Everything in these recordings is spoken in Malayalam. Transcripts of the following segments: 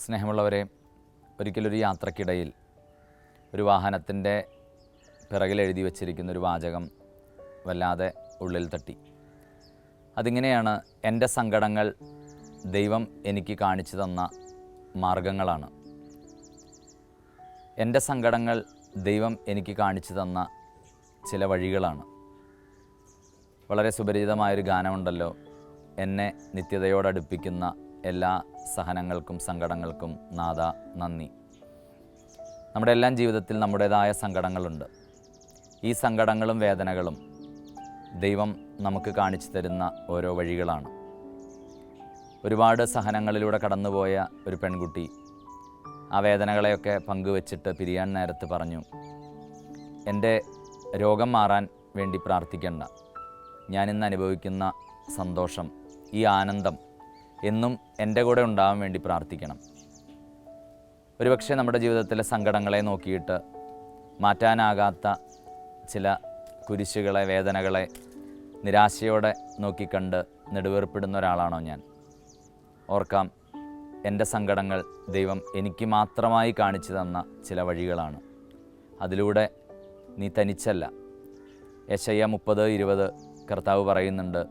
സ്നേഹമുള്ളവരെ ഒരിക്കലൊരു യാത്രക്കിടയിൽ ഒരു വാഹനത്തിന്റെ പിറകിൽ എഴുതി വച്ചിരിക്കുന്ന ഒരു വാചകം വല്ലാതെ ഉള്ളിൽ തട്ടി. അതിങ്ങനെയാണ് എന്റെ സങ്കടങ്ങൾ ദൈവം എനിക്ക് കാണിച്ചു തന്ന മാർഗങ്ങളാണ്. എന്റെ സങ്കടങ്ങൾ ദൈവം എനിക്ക് കാണിച്ചു തന്ന ചില വഴികളാണ്. വളരെ സുപരിചിതമായൊരു ഗാനമുണ്ടല്ലോ എന്നെ നിത്യതയോടടുപ്പിക്കുന്ന എല്ലാ സഹനങ്ങൾക്കും സങ്കടങ്ങൾക്കും നാദ നന്ദി. നമ്മുടെ എല്ലാം ജീവിതത്തിൽ നമ്മുടേതായ സങ്കടങ്ങളുണ്ട്. ഈ സങ്കടങ്ങളും വേദനകളും ദൈവം നമുക്ക് കാണിച്ചു തരുന്ന ഓരോ വഴികളാണ്. ഒരുപാട് സഹനങ്ങളിലൂടെ കടന്നുപോയ ഒരു പെൺകുട്ടി ആ വേദനകളെയൊക്കെ പങ്കുവച്ചിട്ട് പിരിയാൻ നേരത്ത് പറഞ്ഞു എന്റെ രോഗം മാറാൻ വേണ്ടി പ്രാർത്ഥിക്കേണ്ട. ഞാനിന്ന് അനുഭവിക്കുന്ന സന്തോഷം ഈ ആനന്ദം എന്നും എന്റെ കൂടെ ഉണ്ടാവാൻ വേണ്ടി പ്രാർത്ഥിക്കണം. ഒരുപക്ഷെ നമ്മുടെ ജീവിതത്തിലെ സങ്കടങ്ങളെ നോക്കിയിട്ട് മാറ്റാനാകാത്ത ചില കുരിശുകളെ വേദനകളെ നിരാശയോടെ നോക്കിക്കണ്ട് നെടുവേർപ്പെടുന്ന ഒരാളാണോ ഞാൻ. ഓർക്കാം എന്റെ സങ്കടങ്ങൾ ദൈവം എനിക്ക് മാത്രമായി കാണിച്ചു തന്ന ചില വഴികളാണ്. അതിലൂടെ നീ തനിച്ചല്ല. യശയ്യ മുപ്പത് ഇരുപത് കർത്താവ് പറയുന്നുണ്ട്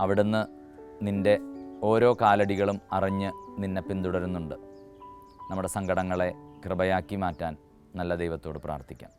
അവിടുന്ന് നിന്റെ ഓരോ കാലടികളും അറിഞ്ഞ് നിന്നെ പിന്തുടരുന്നുണ്ട്. നമ്മുടെ സങ്കടങ്ങളെ കൃപയാക്കി മാറ്റാൻ നല്ല ദൈവത്തോട് പ്രാർത്ഥിക്കാം.